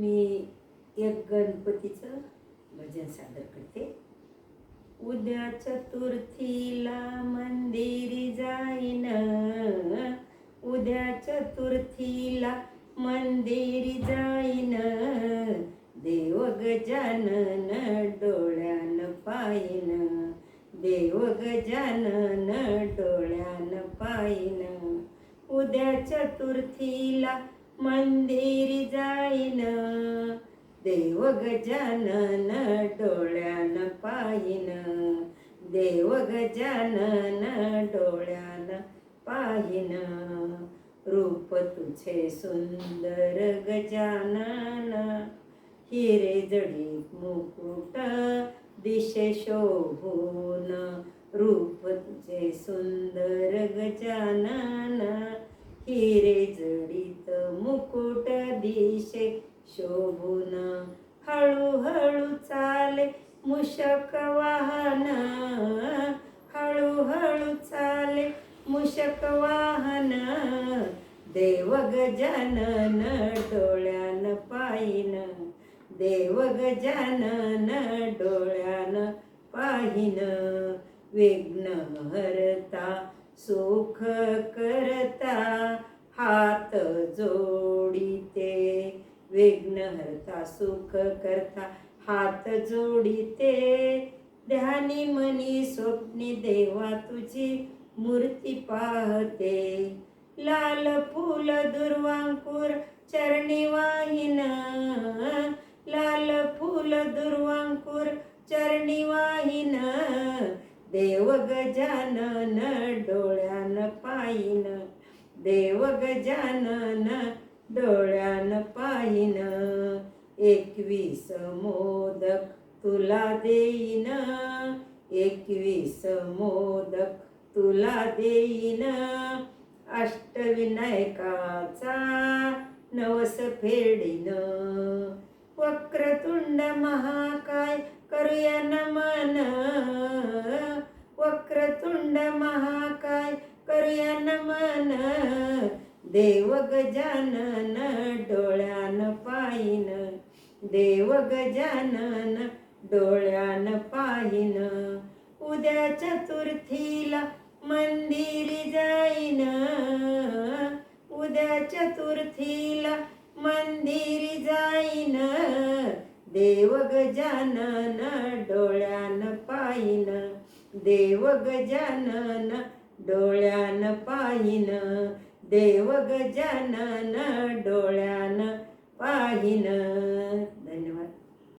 मी एक गणपतीचं भजन सादर करते. उद्या चतुर्थीला मंदिरी जाईन. उद्या चतुर्थीला मंदिरी जाईन. देव गजानन डोळ्यान पाहिन देव गजानन डोळ्यान पायन उद्या चतुर्थीला मंदिरी जाईन. देव गजानन डोळ्यान पाहिन. देव गजानन डोळ्यान पाहिन. रूप तुझे सुंदर गजानन. हिरे जडी मुकुट दिशे शोभून. रूप तुझे सुंदर गजानन. शोभून हळूहळू चाले मुशक वाहन. हळूहळू चाले मुशक वाहन. देव गजानन डोळ्यान पाहिन. देव गजानन डोळ्यान पाहिन. विघ्न हरता सुख करता करता सुख करता हात जोडिते. ध्यानी मनी स्वप्नी देवा तुझी मूर्ती पाहते. लाल फूल दुर्वांकुर चरणी वाहिन. लाल फूल दुर्वांकुर चरणी वाहिन. देव गजानन डोळ्यान पाहिन. देव गजानन डोळ्यान पाहिन. एकवीस मोदक तुला देईन. एकवीस मोदक तुला देईन. अष्टविनायकाचा नवस फेडीन. वक्रतुंड महाकाय करूया नमन. वक्रतुंड महाकाय करूया नमन. देव गजानन देव गजानन डोळ्यान पाहिन. उद्या चतुर्थीला मंदिरी जाईन. उद्या चतुर्थीला मंदिरी जाईन. देव गजानन डोळ्यान पाहिन. देव गजानन डोळ्यान पाहिन. देव गजानन डोळ्यान पाहिन.